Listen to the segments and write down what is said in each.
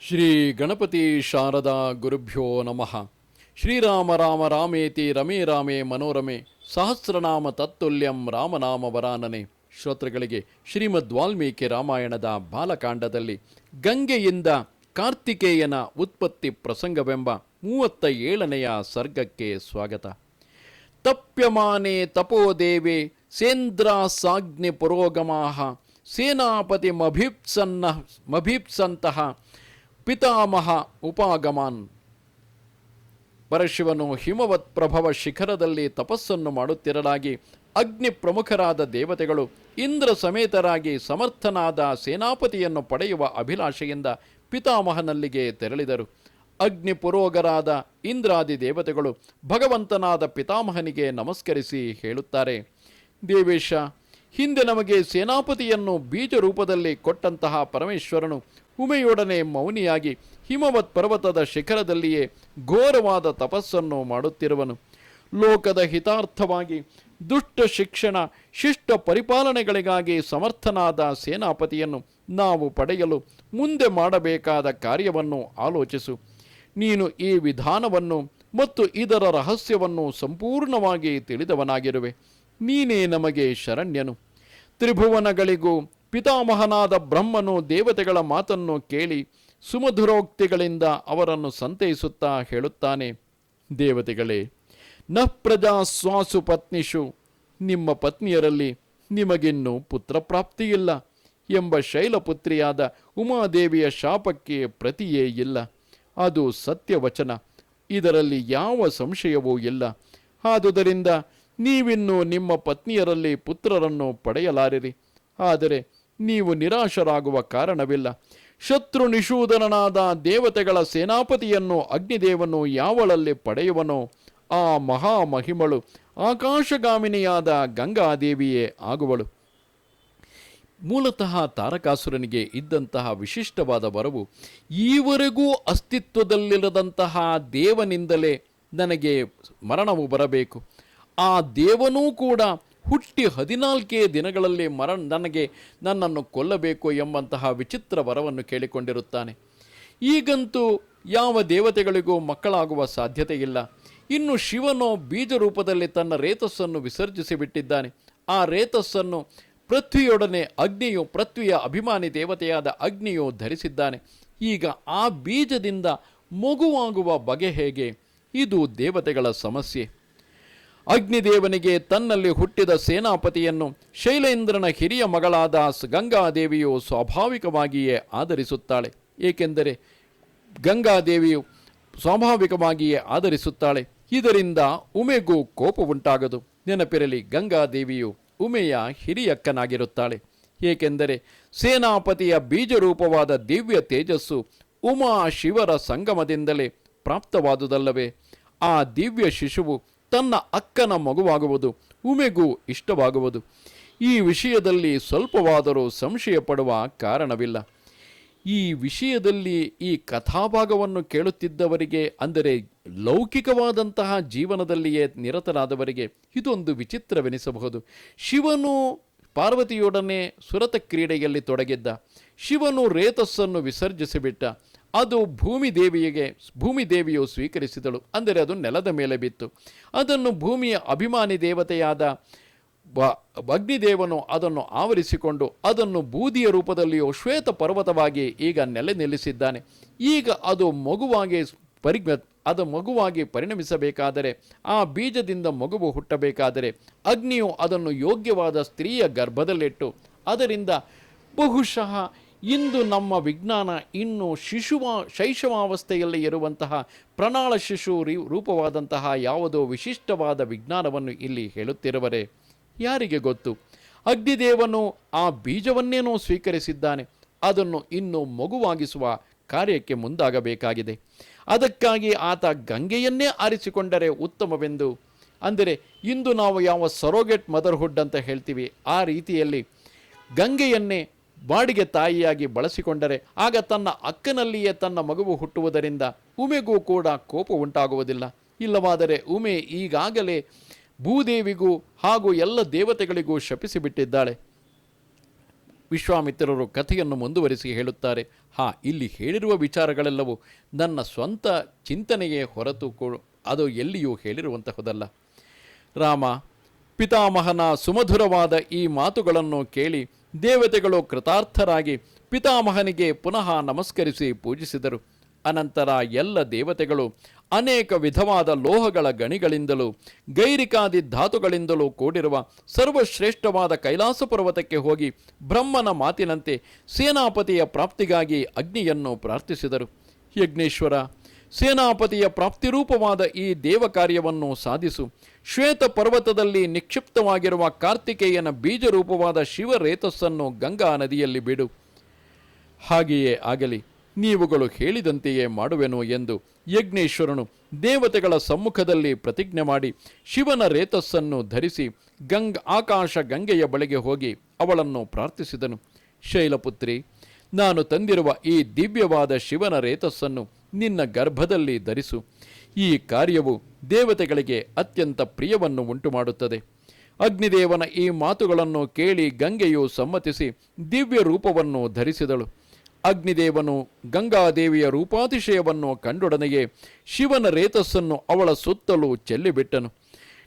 ಶ್ರೀ ಗಣಪತಿ ಶಾರದಾ ಗುರುಭ್ಯೋ ನಮಃ. ಶ್ರೀರಾಮ ರಾಮ ರಾಮೇತಿ ರಮೇ ರಾಮೇ ಮನೋರಮೆ ಸಹಸ್ರನಾಮ ತತ್ತುಲ್ಯಂ ರಾಮನಾಮ ವರಾನನೆ. ಶ್ರೋತೃಗಳಿಗೆ ಶ್ರೀಮದ್ ವಾಲ್ಮೀಕಿ ರಾಮಾಯಣದ ಬಾಲಕಾಂಡದಲ್ಲಿ ಗಂಗೆಯಿಂದ ಕಾರ್ತಿಕೇಯನ ಉತ್ಪತ್ತಿ ಪ್ರಸಂಗವೆಂಬ ಮೂವತ್ತ ಏಳನೆಯ ಸರ್ಗಕ್ಕೆ ಸ್ವಾಗತ. ತಪ್ಯಮಾನೆ ತಪೋದೇವೆ ಸೇಂದ್ರ ಸಾಗ್ನಿ ಪುರೋಗಮಾಹ ಸೇನಾಪತಿ ಮಭೀಪ್ಸನ್ನ ಮಭೀಪ್ಸಂತಹ ಪಿತಾಮಹ ಉಪಾಗಮಾನ್. ಪರಶಿವನು ಹಿಮವತ್ ಪ್ರಭವ ಶಿಖರದಲ್ಲಿ ತಪಸ್ಸನ್ನು ಮಾಡುತ್ತಿರಲಾಗಿ ಅಗ್ನಿ ಪ್ರಮುಖರಾದ ದೇವತೆಗಳು ಇಂದ್ರ ಸಮೇತರಾಗಿ ಸಮರ್ಥನಾದ ಸೇನಾಪತಿಯನ್ನು ಪಡೆಯುವ ಅಭಿಲಾಷೆಯಿಂದ ಪಿತಾಮಹನಲ್ಲಿಗೆ ತೆರಳಿದರು. ಅಗ್ನಿ ಪುರೋಗರಾದ ಇಂದ್ರಾದಿ ದೇವತೆಗಳು ಭಗವಂತನಾದ ಪಿತಾಮಹನಿಗೆ ನಮಸ್ಕರಿಸಿ ಹೇಳುತ್ತಾರೆ, ದೇವೇಶ, ಹಿಂದೆ ನಮಗೆ ಸೇನಾಪತಿಯನ್ನು ಬೀಜ ರೂಪದಲ್ಲಿ ಕೊಟ್ಟಂತಹ ಪರಮೇಶ್ವರನು ಉಮೆಯೊಡನೆ ಮೌನಿಯಾಗಿ ಹಿಮವತ್ ಪರ್ವತದ ಶಿಖರದಲ್ಲಿಯೇ ಘೋರವಾದ ತಪಸ್ಸನ್ನು ಮಾಡುತ್ತಿರುವನು. ಲೋಕದ ಹಿತಾರ್ಥವಾಗಿ ದುಷ್ಟ ಶಿಕ್ಷಣ, ಶಿಷ್ಟ ಪರಿಪಾಲನೆಗಳಿಗಾಗಿ ಸಮರ್ಥನಾದ ಸೇನಾಪತಿಯನ್ನು ನಾವು ಪಡೆಯಲು ಮುಂದೆ ಮಾಡಬೇಕಾದ ಕಾರ್ಯವನ್ನು ಆಲೋಚಿಸು. ನೀನು ಈ ವಿಧಾನವನ್ನು ಮತ್ತು ಇದರ ರಹಸ್ಯವನ್ನು ಸಂಪೂರ್ಣವಾಗಿ ತಿಳಿದವನಾಗಿರುವೆ. ನೀನೇ ನಮಗೆ ಶರಣ್ಯನು. ತ್ರಿಭುವನಗಳಿಗೂ ಪಿತಾಮಹನಾದ ಬ್ರಹ್ಮನು ದೇವತೆಗಳ ಮಾತನ್ನು ಕೇಳಿ ಸುಮಧುರೋಕ್ತಿಗಳಿಂದ ಅವರನ್ನು ಸಂತೈಸುತ್ತಾ ಹೇಳುತ್ತಾನೆ, ದೇವತೆಗಳೇ, ನ ಪ್ರಜಾ ಸ್ವಾಸು ಪತ್ನಿಷು, ನಿಮ್ಮ ಪತ್ನಿಯರಲ್ಲಿ ನಿಮಗಿನ್ನೂ ಪುತ್ರಪ್ರಾಪ್ತಿಯಿಲ್ಲ ಎಂಬ ಶೈಲಪುತ್ರಿಯಾದ ಉಮಾದೇವಿಯ ಶಾಪಕ್ಕೆ ಪ್ರತಿಯೇ ಇಲ್ಲ. ಅದು ಸತ್ಯವಚನ, ಇದರಲ್ಲಿ ಯಾವ ಸಂಶಯವೂ ಇಲ್ಲ. ಆದುದರಿಂದ ನೀವಿನ್ನು ನಿಮ್ಮ ಪತ್ನಿಯರಲ್ಲಿ ಪುತ್ರರನ್ನು ಪಡೆಯಲಾರಿರಿ. ಆದರೆ ನೀವು ನಿರಾಶರಾಗುವ ಕಾರಣವಿಲ್ಲ. ಶತ್ರು ನಿಷೂದನನಾದ ದೇವತೆಗಳ ಸೇನಾಪತಿಯನ್ನು ಅಗ್ನಿದೇವನು ಯಾವಳಲ್ಲಿ ಪಡೆಯುವನೋ ಆ ಮಹಾಮಹಿಮಳು ಆಕಾಶಗಾಮಿನಿಯಾದ ಗಂಗಾದೇವಿಯೇ ಆಗುವಳು. ಮೂಲತಃ ತಾರಕಾಸುರನಿಗೆ ಇದ್ದಂತಹ ವಿಶಿಷ್ಟವಾದ ವರವು, ಈವರೆಗೂ ಅಸ್ತಿತ್ವದಲ್ಲಿರದಂತಹ ದೇವನಿಂದಲೇ ನನಗೆ ಮರಣವು ಬರಬೇಕು. ಆ ದೇವನೂ ಕೂಡ ಹುಟ್ಟಿ ಹದಿನಾಲ್ಕೇ ದಿನಗಳಲ್ಲಿ ಮರ ನನಗೆ ನನ್ನನ್ನು ಕೊಲ್ಲಬೇಕು ಎಂಬಂತಹ ವಿಚಿತ್ರ ವರವನ್ನು ಕೇಳಿಕೊಂಡಿರುತ್ತಾನೆ. ಈಗಂತೂ ಯಾವ ದೇವತೆಗಳಿಗೂ ಮಕ್ಕಳಾಗುವ ಸಾಧ್ಯತೆ ಇಲ್ಲ. ಇನ್ನು ಶಿವನು ಬೀಜ ರೂಪದಲ್ಲಿ ತನ್ನ ರೇತಸ್ಸನ್ನು ವಿಸರ್ಜಿಸಿ ಬಿಟ್ಟಿದ್ದಾನೆ. ಆ ರೇತಸ್ಸನ್ನು ಪೃಥ್ವಿಯೊಡನೆ ಅಗ್ನಿಯು, ಪೃಥ್ವಿಯ ಅಭಿಮಾನಿ ದೇವತೆಯಾದ ಅಗ್ನಿಯು ಧರಿಸಿದ್ದಾನೆ. ಈಗ ಆ ಬೀಜದಿಂದ ಮಗುವಾಗುವ ಬಗೆ ಹೇಗೆ? ಇದು ದೇವತೆಗಳ ಸಮಸ್ಯೆ. ಅಗ್ನಿದೇವನಿಗೆ ತನ್ನಲ್ಲಿ ಹುಟ್ಟಿದ ಸೇನಾಪತಿಯನ್ನು ಶೈಲೇಂದ್ರನ ಹಿರಿಯ ಮಗಳಾದ ಗಂಗಾದೇವಿಯು ಸ್ವಾಭಾವಿಕವಾಗಿಯೇ ಆಧರಿಸುತ್ತಾಳೆ. ಏಕೆಂದರೆ ಗಂಗಾದೇವಿಯು ಸ್ವಾಭಾವಿಕವಾಗಿಯೇ ಆಧರಿಸುತ್ತಾಳೆ. ಇದರಿಂದ ಉಮೆಗೂ ಕೋಪ ಉಂಟಾಗದು. ನೆನಪಿರಲಿ, ಗಂಗಾದೇವಿಯು ಉಮೆಯ ಹಿರಿಯಕ್ಕನಾಗಿರುತ್ತಾಳೆ. ಏಕೆಂದರೆ ಸೇನಾಪತಿಯ ಬೀಜರೂಪವಾದ ದಿವ್ಯ ತೇಜಸ್ಸು ಉಮಾ ಶಿವರ ಸಂಗಮದಿಂದಲೇ ಪ್ರಾಪ್ತವಾದುದಲ್ಲವೇ. ಆ ದಿವ್ಯ ಶಿಶುವು ತನ್ನ ಅಕ್ಕನ ಮಗುವಾಗುವುದು, ಉಮೆಗೂ ಇಷ್ಟವಾಗುವುದು. ಈ ವಿಷಯದಲ್ಲಿ ಸ್ವಲ್ಪವಾದರೂ ಸಂಶಯ ಪಡುವ ಕಾರಣವಿಲ್ಲ. ಈ ವಿಷಯದಲ್ಲಿ ಈ ಕಥಾಭಾಗವನ್ನು ಕೇಳುತ್ತಿದ್ದವರಿಗೆ, ಅಂದರೆ ಲೌಕಿಕವಾದಂತಹ ಜೀವನದಲ್ಲಿಯೇ ನಿರತರಾದವರಿಗೆ, ಇದೊಂದು ವಿಚಿತ್ರವೆನಿಸಬಹುದು. ಶಿವನು ಪಾರ್ವತಿಯೊಡನೆ ಸುರತ ಕ್ರೀಡೆಯಲ್ಲಿ ತೊಡಗಿದ್ದ. ಶಿವನು ರೇತಸ್ಸನ್ನು ವಿಸರ್ಜಿಸಿಬಿಟ್ಟ. ಅದು ಭೂಮಿ ದೇವಿಯಿಗೆ ಭೂಮಿ ದೇವಿಯು ಸ್ವೀಕರಿಸಿದಳು. ಅಂದರೆ ಅದು ನೆಲದ ಮೇಲೆ ಬಿತ್ತು. ಅದನ್ನು ಭೂಮಿಯ ಅಭಿಮಾನಿ ದೇವತೆಯಾದ ಬ ಅಗ್ನಿದೇವನು ಅದನ್ನು ಆವರಿಸಿಕೊಂಡು ಅದನ್ನು ಬೂದಿಯ ರೂಪದಲ್ಲಿಯೂ ಶ್ವೇತ ಪರ್ವತವಾಗಿ ಈಗ ನೆಲೆ ನಿಲ್ಲಿಸಿದ್ದಾನೆ. ಈಗ ಅದು ಮಗುವಾಗಿ ಪರಿ ಅದು ಮಗುವಾಗಿ ಪರಿಣಮಿಸಬೇಕಾದರೆ, ಆ ಬೀಜದಿಂದ ಮಗುವು ಹುಟ್ಟಬೇಕಾದರೆ, ಅಗ್ನಿಯು ಅದನ್ನು ಯೋಗ್ಯವಾದ ಸ್ತ್ರೀಯ ಗರ್ಭದಲ್ಲಿಟ್ಟು, ಅದರಿಂದ ಬಹುಶಃ ಇಂದು ನಮ್ಮ ವಿಜ್ಞಾನ ಇನ್ನು ಶಿಶುವ ಶೈಶವಾವಸ್ಥೆಯಲ್ಲಿ ಇರುವಂತಹ ಪ್ರಣಾಳ ಶಿಶು ರೂಪವಾದಂತಹ ಯಾವುದೋ ವಿಶಿಷ್ಟವಾದ ವಿಜ್ಞಾನವನ್ನು ಇಲ್ಲಿ ಹೇಳುತ್ತಿರುವರೆ. ಯಾರಿಗೆ ಗೊತ್ತು? ಅಗ್ನಿದೇವನು ಆ ಬೀಜವನ್ನೇನೋ ಸ್ವೀಕರಿಸಿದ್ದಾನೆ. ಅದನ್ನು ಇನ್ನೂ ಮಗುವಾಗಿಸುವ ಕಾರ್ಯಕ್ಕೆ ಮುಂದಾಗಬೇಕಾಗಿದೆ. ಅದಕ್ಕಾಗಿ ಆತ ಗಂಗೆಯನ್ನೇ ಆರಿಸಿಕೊಂಡರೆ ಉತ್ತಮವೆಂದು. ಅಂದರೆ ಇಂದು ನಾವು ಯಾವ ಸರೋಗೆಟ್ ಮದರ್ಹುಡ್ ಅಂತ ಹೇಳ್ತೀವಿ, ಆ ರೀತಿಯಲ್ಲಿ ಗಂಗೆಯನ್ನೇ ಬಾಡಿಗೆ ತಾಯಿಯಾಗಿ ಬಳಸಿಕೊಂಡರೆ ಆಗ ತನ್ನ ಅಕ್ಕನಲ್ಲಿಯೇ ತನ್ನ ಮಗುವು ಹುಟ್ಟುವುದರಿಂದ ಉಮೆಗೂ ಕೂಡ ಕೋಪ ಉಂಟಾಗುವುದಿಲ್ಲ. ಇಲ್ಲವಾದರೆ ಉಮೆ ಈಗಾಗಲೇ ಭೂದೇವಿಗೂ ಹಾಗೂ ಎಲ್ಲ ದೇವತೆಗಳಿಗೂ ಶಪಿಸಿಬಿಟ್ಟಿದ್ದಾಳೆ. ವಿಶ್ವಾಮಿತ್ರರು ಕಥೆಯನ್ನು ಮುಂದುವರಿಸಿ ಹೇಳುತ್ತಾರೆ, ಹಾ, ಇಲ್ಲಿ ಹೇಳಿರುವ ವಿಚಾರಗಳೆಲ್ಲವೂ ನನ್ನ ಸ್ವಂತ ಚಿಂತನೆಯೇ ಹೊರತು ಅದು ಎಲ್ಲಿಯೂ ಹೇಳಿರುವಂತಹುದಲ್ಲ. ರಾಮ, ಪಿತಾಮಹನ ಸುಮಧುರವಾದ ಈ ಮಾತುಗಳನ್ನು ಕೇಳಿ ದೇವತೆಗಳು ಕೃತಾರ್ಥರಾಗಿ ಪಿತಾಮಹನಿಗೆ ಪುನಃ ನಮಸ್ಕರಿಸಿ ಪೂಜಿಸಿದರು. ಅನಂತರ ಎಲ್ಲ ದೇವತೆಗಳು ಅನೇಕ ವಿಧವಾದ ಲೋಹಗಳ ಗಣಿಗಳಿಂದಲೂ, ಗೈರಿಕಾದಿ ಧಾತುಗಳಿಂದಲೂ ಕೂಡಿರುವ ಸರ್ವಶ್ರೇಷ್ಠವಾದ ಕೈಲಾಸ ಪರ್ವತಕ್ಕೆ ಹೋಗಿ ಬ್ರಹ್ಮನ ಮಾತಿನಂತೆ ಸೇನಾಪತಿಯ ಪ್ರಾಪ್ತಿಗಾಗಿ ಅಗ್ನಿಯನ್ನು ಪ್ರಾರ್ಥಿಸಿದರು. ಯಜ್ಞೇಶ್ವರ ಸೇನಾಪತಿಯ ಪ್ರಾಪ್ತಿರೂಪವಾದ ಈ ದೇವ ಕಾರ್ಯವನ್ನು ಸಾಧಿಸು. ಶ್ವೇತ ಪರ್ವತದಲ್ಲಿ ನಿಕ್ಷಿಪ್ತವಾಗಿರುವ ಕಾರ್ತಿಕೇಯನ ಬೀಜರೂಪವಾದ ಶಿವರೇತಸ್ಸನ್ನು ಗಂಗಾ ನದಿಯಲ್ಲಿ ಬಿಡು. ಹಾಗೆಯೇ ಆಗಲಿ. ನೀವುಗಳು ಹೇಳಿದಂತೆಯೇ ಮಾಡುವೆನು ಎಂದು ಯಜ್ಞೇಶ್ವರನು ದೇವತೆಗಳ ಸಮ್ಮುಖದಲ್ಲಿ ಪ್ರತಿಜ್ಞೆ ಮಾಡಿ ಶಿವನ ರೇತಸ್ಸನ್ನು ಧರಿಸಿ ಗಂಗ್ ಆಕಾಶ ಗಂಗೆಯ ಬಳಿಗೆ ಹೋಗಿ ಅವಳನ್ನು ಪ್ರಾರ್ಥಿಸಿದನು. ಶೈಲಪುತ್ರಿ ನಾನು ತಂದಿರುವ ಈ ದಿವ್ಯವಾದ ಶಿವನ ರೇತಸ್ಸನ್ನು ನಿನ್ನ ಗರ್ಭದಲ್ಲಿ ಧರಿಸು. ಈ ಕಾರ್ಯವು ದೇವತೆಗಳಿಗೆ ಅತ್ಯಂತ ಪ್ರಿಯವನ್ನು ಉಂಟುಮಾಡುತ್ತದೆ. ಅಗ್ನಿದೇವನ ಈ ಮಾತುಗಳನ್ನು ಕೇಳಿ ಗಂಗೆಯು ಸಮ್ಮತಿಸಿ ದಿವ್ಯ ರೂಪವನ್ನು ಧರಿಸಿದಳು. ಅಗ್ನಿದೇವನು ಗಂಗಾದೇವಿಯ ರೂಪಾತಿಶಯವನ್ನು ಕಂಡೊಡನೆಯೇ ಶಿವನ ರೇತಸ್ಸನ್ನು ಅವಳ ಸುತ್ತಲೂ ಚೆಲ್ಲಿಬಿಟ್ಟನು.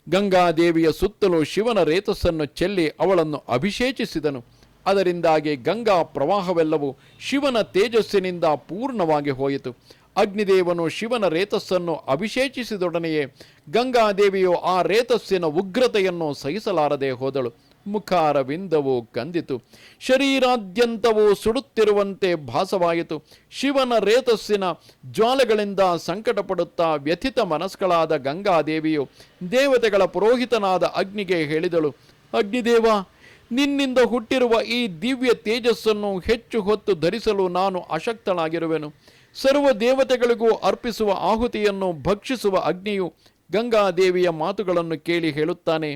ಗಂಗಾದೇವಿಯ ಸುತ್ತಲೂ ಶಿವನ ರೇತಸ್ಸನ್ನು ಚೆಲ್ಲಿ ಅವಳನ್ನು ಅಭಿಷೇಚಿಸಿದನು. ಅದರಿಂದಾಗಿ ಗಂಗಾ ಪ್ರವಾಹವೆಲ್ಲವೂ ಶಿವನ ತೇಜಸ್ಸಿನಿಂದ ಪೂರ್ಣವಾಗಿ ಹೋಯಿತು. ಅಗ್ನಿದೇವನು ಶಿವನ ರೇತಸ್ಸನ್ನು ಅಭಿಷೇಚಿಸಿದೊಡನೆಯೇ ಗಂಗಾದೇವಿಯು ಆ ರೇತಸ್ಸಿನ ಉಗ್ರತೆಯನ್ನು ಸಹಿಸಲಾರದೆ ಹೋದಳು. ಮುಖಾರವಿಂದವು ಕಂದಿತು. ಶರೀರಾದ್ಯಂತವೂ ಸುಡುತ್ತಿರುವಂತೆ ಭಾಸವಾಯಿತು. ಶಿವನ ರೇತಸ್ಸಿನ ಜ್ವಾಲೆಗಳಿಂದ ಸಂಕಟಪಡುತ್ತಾ ವ್ಯಥಿತ ಮನಸ್ಕಳಾದ ಗಂಗಾದೇವಿಯು ದೇವತೆಗಳ ಪುರೋಹಿತನಾದ ಅಗ್ನಿಗೆ ಹೇಳಿದಳು, ಅಗ್ನಿದೇವ ನಿನ್ನಿಂದ ಹುಟ್ಟಿರುವ ಈ ದಿವ್ಯ ತೇಜಸ್ಸನ್ನು ಹೆಚ್ಚು ಹೊತ್ತು ಧರಿಸಲು ನಾನು ಅಶಕ್ತನಾಗಿರುವೆನು. ಸರ್ವ ದೇವತೆಗಳಿಗೂ ಅರ್ಪಿಸುವ ಆಹುತಿಯನ್ನು ಭಕ್ಷಿಸುವ ಅಗ್ನಿಯು ಗಂಗಾದೇವಿಯ ಮಾತುಗಳನ್ನು ಕೇಳಿ ಹೇಳುತ್ತಾನೆ.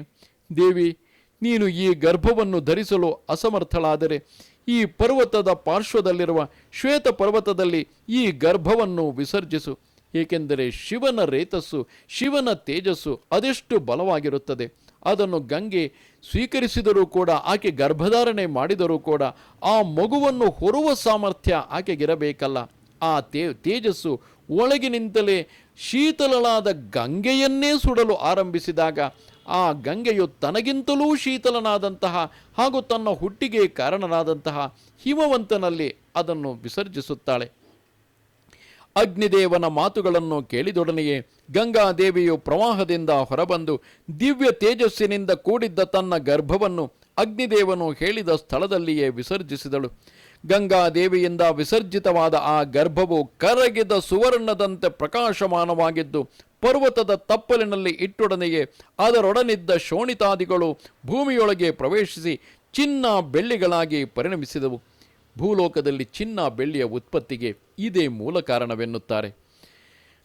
ದೇವಿ, ನೀನು ಈ ಗರ್ಭವನ್ನು ಧರಿಸಲು ಅಸಮರ್ಥಳಾದರೆ, ಈ ಪರ್ವತದ ಪಾರ್ಶ್ವದಲ್ಲಿರುವ ಶ್ವೇತ ಪರ್ವತದಲ್ಲಿ ಈ ಗರ್ಭವನ್ನು ವಿಸರ್ಜಿಸು. ಏಕೆಂದರೆ ಶಿವನ ರೇತಸ್ಸು, ಶಿವನ ತೇಜಸ್ಸು ಅದೆಷ್ಟು ಬಲವಾಗಿರುತ್ತದೆ. ಅದನ್ನು ಗಂಗೆ ಸ್ವೀಕರಿಸಿದರೂ ಕೂಡ ಆಕೆ ಗರ್ಭಧಾರಣೆ ಮಾಡಿದರೂ ಕೂಡ ಆ ಮಗುವನ್ನು ಹೊರುವ ಸಾಮರ್ಥ್ಯ ಆಕೆಗಿರಬೇಕಲ್ಲ. ಆ ತೇ, ತೇಜಸ್ಸು ಒಳಗಿನಿಂದಲೇ ಶೀತಲಳಾದ ಗಂಗೆಯನ್ನೇ ಸುಡಲು ಆರಂಭಿಸಿದಾಗ ಆ ಗಂಗೆಯು ತನಗಿಂತಲೂ ಶೀತಲನಾದಂತಹ ಹಾಗೂ ತನ್ನ ಹುಟ್ಟಿಗೆ ಕಾರಣನಾದಂತಹ ಹಿಮವಂತನಲ್ಲಿ ಅದನ್ನು ವಿಸರ್ಜಿಸುತ್ತಾಳೆ. ಅಗ್ನಿದೇವನ ಮಾತುಗಳನ್ನು ಕೇಳಿದೊಡನೆಯೇ ಗಂಗಾದೇವಿಯು ಪ್ರವಾಹದಿಂದ ಹೊರಬಂದು ದಿವ್ಯ ತೇಜಸ್ಸಿನಿಂದ ಕೂಡಿದ್ದ ತನ್ನ ಗರ್ಭವನ್ನು ಅಗ್ನಿದೇವನು ಹೇಳಿದ ಸ್ಥಳದಲ್ಲಿಯೇ ವಿಸರ್ಜಿಸಿದಳು. ಗಂಗಾದೇವಿಯಿಂದ ವಿಸರ್ಜಿತವಾದ ಆ ಗರ್ಭವು ಕರಗಿದ ಸುವರ್ಣದಂತೆ ಪ್ರಕಾಶಮಾನವಾಗಿದ್ದು, ಪರ್ವತದ ತಪ್ಪಲಿನಲ್ಲಿ ಇಟ್ಟೊಡನೆಯೇ ಅದರೊಡನಿದ್ದ ಶೋಣಿತಾದಿಗಳು ಭೂಮಿಯೊಳಗೆ ಪ್ರವೇಶಿಸಿ ಚಿನ್ನ ಬೆಳ್ಳಿಗಳಾಗಿ ಪರಿಣಮಿಸಿದವು. ಭೂಲೋಕದಲ್ಲಿ ಚಿನ್ನ ಬೆಳ್ಳಿಯ ಉತ್ಪತ್ತಿಗೆ ಇದೇ ಮೂಲ ಕಾರಣವೆನ್ನುತ್ತಾರೆ.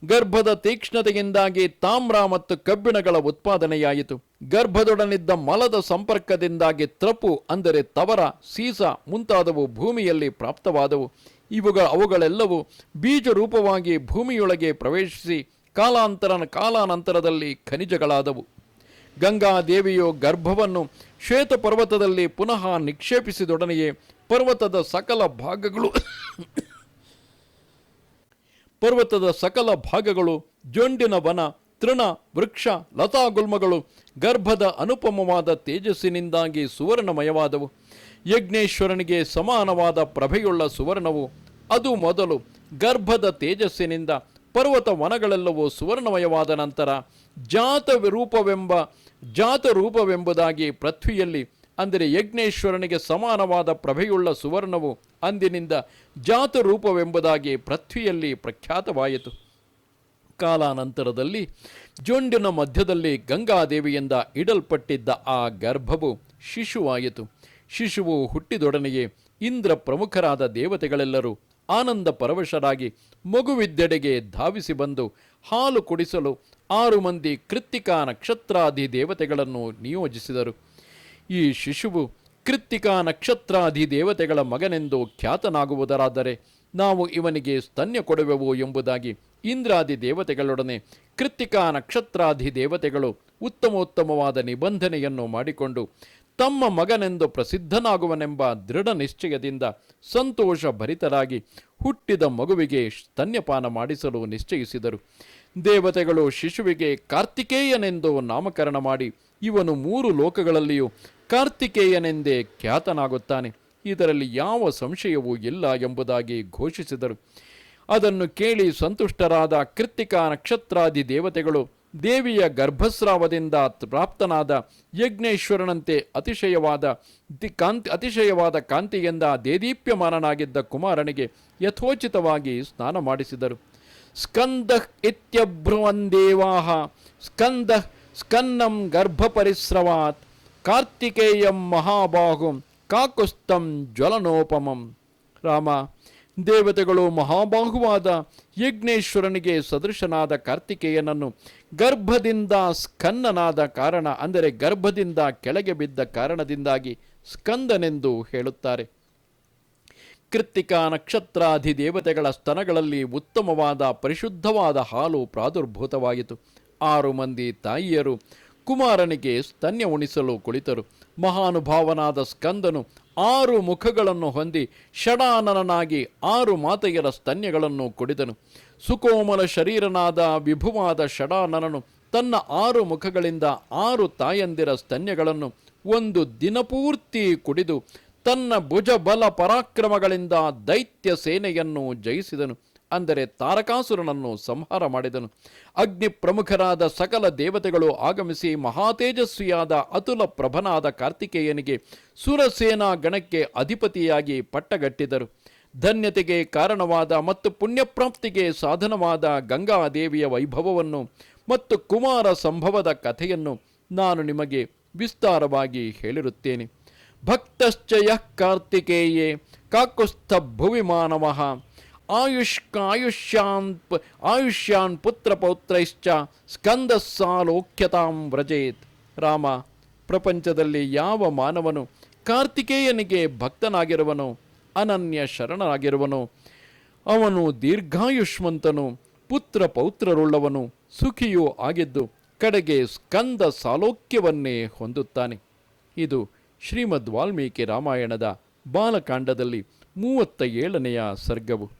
ಗರ್ಭದ ತೀಕ್ಷ್ಣತೆಯಿಂದಾಗಿ ತಾಮ್ರ ಮತ್ತು ಕಬ್ಬಿಣಗಳ ಉತ್ಪಾದನೆಯಾಯಿತು. ಗರ್ಭದೊಡನಿದ್ದ ಮಲದ ಸಂಪರ್ಕದಿಂದಾಗಿ ತ್ರಪು ಅಂದರೆ ತವರ, ಸೀಸ ಮುಂತಾದವು ಭೂಮಿಯಲ್ಲಿ ಪ್ರಾಪ್ತವಾದವು. ಇವುಗಳ ಅವುಗಳೆಲ್ಲವೂ ಬೀಜ ರೂಪವಾಗಿ ಭೂಮಿಯೊಳಗೆ ಪ್ರವೇಶಿಸಿ ಕಾಲಾಂತರ, ಕಾಲಾನಂತರದಲ್ಲಿ ಖನಿಜಗಳಾದವು. ಗಂಗಾ ದೇವಿಯು ಗರ್ಭವನ್ನು ಶ್ವೇತ ಪರ್ವತದಲ್ಲಿ ಪುನಃ ನಿಕ್ಷೇಪಿಸಿದೊಡನೆಯೇ ಪರ್ವತದ ಸಕಲ ಭಾಗಗಳು ಪರ್ವತದ ಸಕಲ ಭಾಗಗಳು, ಜೊಂಡಿನ ವನ, ತೃಣ, ವೃಕ್ಷ ಲತಾಗುಲ್ಮಗಳು ಗರ್ಭದ ಅನುಪಮವಾದ ತೇಜಸ್ಸಿನಿಂದಾಗಿ ಸುವರ್ಣಮಯವಾದವು. ಯಜ್ಞೇಶ್ವರನಿಗೆ ಸಮಾನವಾದ ಪ್ರಭೆಯುಳ್ಳ ಸುವರ್ಣವು ಅದು ಮೊದಲು ಗರ್ಭದ ತೇಜಸ್ಸಿನಿಂದ ಪರ್ವತ ವನಗಳೆಲ್ಲವೂ ಸುವರ್ಣಮಯವಾದ ನಂತರ ಜಾತ ರೂಪವೆಂಬ ಜಾತ ರೂಪವೆಂಬುದಾಗಿ ಪೃಥ್ವಿಯಲ್ಲಿ ಅಂದರೆ ಯಜ್ಞೇಶ್ವರನಿಗೆ ಸಮಾನವಾದ ಪ್ರಭೆಯುಳ್ಳ ಸುವರ್ಣವು ಅಂದಿನಿಂದ ಜಾತರೂಪವೆಂಬುದಾಗಿ ಪೃಥ್ವಿಯಲ್ಲಿ ಪ್ರಖ್ಯಾತವಾಯಿತು. ಕಾಲಾನಂತರದಲ್ಲಿ ಜೊಂಡಿನ ಮಧ್ಯದಲ್ಲಿ ಗಂಗಾದೇವಿಯಿಂದ ಇಡಲ್ಪಟ್ಟಿದ್ದ ಆ ಗರ್ಭವು ಶಿಶುವಾಯಿತು. ಶಿಶುವು ಹುಟ್ಟಿದೊಡನೆಯೇ ಇಂದ್ರ ಪ್ರಮುಖರಾದ ದೇವತೆಗಳೆಲ್ಲರೂ ಆನಂದ ಪರವಶರಾಗಿ ಮಗುವಿದ್ದೆಡೆಗೆ ಧಾವಿಸಿ ಬಂದು ಹಾಲು ಕುಡಿಸಲು ಆರು ಮಂದಿ ಕೃತ್ತಿಕಾ ನಕ್ಷತ್ರಾದಿ ದೇವತೆಗಳನ್ನು ನಿಯೋಜಿಸಿದರು. ಈ ಶಿಶುವು ಕೃತ್ತಿಕಾ ನಕ್ಷತ್ರಾಧಿ ದೇವತೆಗಳ ಮಗನೆಂದು ಖ್ಯಾತನಾಗುವುದರಾದರೆ ನಾವು ಇವನಿಗೆ ಸ್ತನ್ಯ ಕೊಡುವೆವು ಎಂಬುದಾಗಿ ಇಂದ್ರಾದಿ ದೇವತೆಗಳೊಡನೆ ಕೃತ್ತಿಕಾ ನಕ್ಷತ್ರಾಧಿ ದೇವತೆಗಳು ಉತ್ತಮೋತ್ತಮವಾದ ನಿಬಂಧನೆಯನ್ನು ಮಾಡಿಕೊಂಡು ತಮ್ಮ ಮಗನೆಂದು ಪ್ರಸಿದ್ಧನಾಗುವನೆಂಬ ದೃಢ ನಿಶ್ಚಯದಿಂದ ಸಂತೋಷ ಭರಿತರಾಗಿ ಹುಟ್ಟಿದ ಮಗುವಿಗೆ ಸ್ತನ್ಯಪಾನ ಮಾಡಿಸಲು ನಿಶ್ಚಯಿಸಿದರು. ದೇವತೆಗಳು ಶಿಶುವಿಗೆ ಕಾರ್ತಿಕೇಯನೆಂದು ನಾಮಕರಣ ಮಾಡಿ ಇವನು ಮೂರು ಲೋಕಗಳಲ್ಲಿಯೂ ಕಾರ್ತಿಕೇಯನೆಂದೇ ಖ್ಯಾತನಾಗುತ್ತಾನೆ. ಇದರಲ್ಲಿ ಯಾವ ಸಂಶಯವೂ ಇಲ್ಲ ಎಂಬುದಾಗಿ ಘೋಷಿಸಿದರು. ಅದನ್ನು ಕೇಳಿ ಸಂತುಷ್ಟರಾದ ಕೃತ್ತಿಕಾ ನಕ್ಷತ್ರಾದಿ ದೇವತೆಗಳು ದೇವಿಯ ಗರ್ಭಸ್ರಾವದಿಂದ ಪ್ರಾಪ್ತನಾದ ಯಜ್ಞೇಶ್ವರನಂತೆ ಅತಿಶಯವಾದ ದಿ- ಕಾಂತಿ, ಅತಿಶಯವಾದ ಕಾಂತಿಯಿಂದ ದೇದೀಪ್ಯಮಾನನಾಗಿದ್ದ ಕುಮಾರನಿಗೆ ಯಥೋಚಿತವಾಗಿ ಸ್ನಾನ ಮಾಡಿಸಿದರು. ಸ್ಕಂದ ಇತ್ಯಬ್ರುವಂದೇವಾಹ ಸ್ಕಂದ ಸ್ಕನ್ನಂ ಗರ್ಭಪರಿಸ್ರವಾತ್. ಕಾರ್ತಿಕೇಯಂ ಮಹಾಬಾಹುಂ ಕಾಕುಸ್ತಂ ಜ್ವಲನೋಪಮಂ. ರಾಮ, ದೇವತೆಗಳು ಮಹಾಬಾಹುವಾದ, ಯಜ್ಞೇಶ್ವರನಿಗೆ ಸದೃಶನಾದ ಕಾರ್ತಿಕೇಯನನ್ನು ಗರ್ಭದಿಂದ ಸ್ಕಂದನಾದ ಕಾರಣ, ಅಂದರೆ ಗರ್ಭದಿಂದ ಕೆಳಗೆ ಬಿದ್ದ ಕಾರಣದಿಂದಾಗಿ ಸ್ಕಂದನೆಂದು ಹೇಳುತ್ತಾರೆ. ಕೃತ್ತಿಕಾ ನಕ್ಷತ್ರಾಧಿ ದೇವತೆಗಳ ಸ್ತನಗಳಲ್ಲಿ ಉತ್ತಮವಾದ ಪರಿಶುದ್ಧವಾದ ಹಾಲು ಪ್ರಾದುರ್ಭೂತವಾಯಿತು. ಆರು ಮಂದಿ ತಾಯಿಯರು ಕುಮಾರನಿಗೆ ಸ್ತನ್ಯ ಉಣಿಸಲು ಕುಳಿತರು. ಮಹಾನುಭಾವನಾದ ಸ್ಕಂದನು ಆರು ಮುಖಗಳನ್ನು ಹೊಂದಿ ಷಡಾನನಾಗಿ ಆರು ಮಾತೆಯರ ಸ್ತನ್ಯಗಳನ್ನು ಕುಡಿದನು. ಸುಕೋಮಲ ಶರೀರನಾದ ವಿಭುವಾದ ಷಡಾನನನು ತನ್ನ ಆರು ಮುಖಗಳಿಂದ ಆರು ತಾಯಂದಿರ ಸ್ತನ್ಯಗಳನ್ನು ಒಂದು ದಿನಪೂರ್ತಿ ಕುಡಿದು ತನ್ನ ಭುಜಬಲ ಪರಾಕ್ರಮಗಳಿಂದ ದೈತ್ಯ ಸೇನೆಯನ್ನು ಜಯಿಸಿದನು. ಅಂದರೆ ತಾರಕಾಸುರನನ್ನು ಸಂಹಾರ ಮಾಡಿದನು. ಅಗ್ನಿ ಪ್ರಮುಖರಾದ ಸಕಲ ದೇವತೆಗಳು ಆಗಮಿಸಿ ಮಹಾತೇಜಸ್ವಿಯಾದ ಅತುಲ ಪ್ರಭನಾದ ಕಾರ್ತಿಕೇಯನಿಗೆ ಸುರಸೇನಾ ಗಣಕ್ಕೆ ಅಧಿಪತಿಯಾಗಿ ಪಟ್ಟಗಟ್ಟಿದರು. ಧನ್ಯತೆಗೆ ಕಾರಣವಾದ ಮತ್ತು ಪುಣ್ಯಪ್ರಾಪ್ತಿಗೆ ಸಾಧನವಾದ ಗಂಗಾದೇವಿಯ ವೈಭವವನ್ನು ಮತ್ತು ಕುಮಾರ ಸಂಭವದ ಕಥೆಯನ್ನು ನಾನು ನಿಮಗೆ ವಿಸ್ತಾರವಾಗಿ ಹೇಳಿರುತ್ತೇನೆ. ಭಕ್ತಶ್ಚ ಯಃ ಕಾರ್ತಿಕೇಯೇ, ಕಾಕುಸ್ಥ ಭುವಿ ಮಾನವಃ ಆಯುಷ್ಕಾಯುಷ್ಯಾನ್ ಆಯುಷ್ಯಾನ್ ಸ್ಕಂದ ಸಾಲೋಖ್ಯತಾಂ ವ್ರಜೇತ್. ರಾಮ, ಪ್ರಪಂಚದಲ್ಲಿ ಯಾವ ಮಾನವನು ಕಾರ್ತಿಕೇಯನಿಗೆ ಭಕ್ತನಾಗಿರುವನು, ಅನನ್ಯ ಶರಣನಾಗಿರುವನು, ಅವನು ದೀರ್ಘಾಯುಷ್ಮಂತನು ಪುತ್ರ ಪೌತ್ರರುಳ್ಳವನು ಸುಖಿಯೂ ಆಗಿದ್ದು ಕಡೆಗೆ ಸ್ಕಂದ ಸಾಲೋಕ್ಯವನ್ನೇ ಹೊಂದುತ್ತಾನೆ. ಇದು ಶ್ರೀಮದ್ ವಾಲ್ಮೀಕಿ ರಾಮಾಯಣದ ಬಾಲಕಾಂಡದಲ್ಲಿ ಮೂವತ್ತ ಏಳನೆಯ ಸರ್ಗವು.